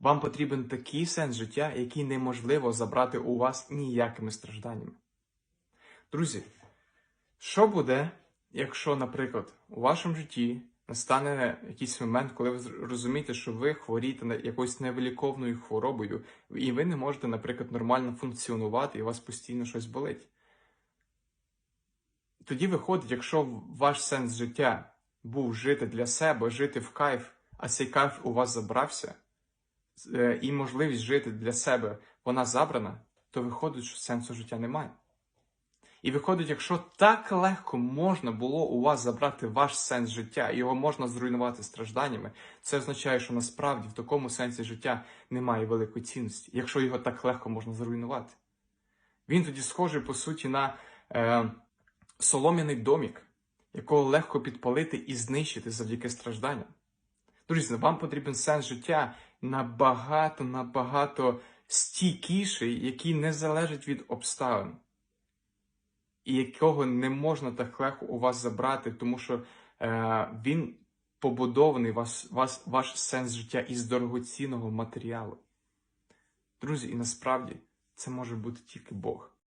Вам потрібен такий сенс життя, який неможливо забрати у вас ніякими стражданнями. Друзі, що буде, якщо, наприклад, у вашому житті настане якийсь момент, коли ви розумієте, що ви хворієте якоюсь невиліковною хворобою, і ви не можете, наприклад, нормально функціонувати, і у вас постійно щось болить. Тоді виходить, якщо ваш сенс життя був жити для себе, жити в кайф, а цей кайф у вас забрався, і можливість жити для себе вона забрана, то виходить, що сенсу життя немає. І виходить, якщо так легко можна було у вас забрати ваш сенс життя, його можна зруйнувати стражданнями, це означає, що насправді в такому сенсі життя немає великої цінності, якщо його так легко можна зруйнувати. Він тоді схожий, по суті, на е, солом'яний домік, якого легко підпалити і знищити завдяки стражданням. Друзі, вам потрібен сенс життя набагато, набагато стійкіший, який не залежить від обставин, і якого не можна так легко у вас забрати, тому що е, він побудований вас, вас, ваш сенс життя із дорогоцінного матеріалу. Друзі, і насправді це може бути тільки Бог.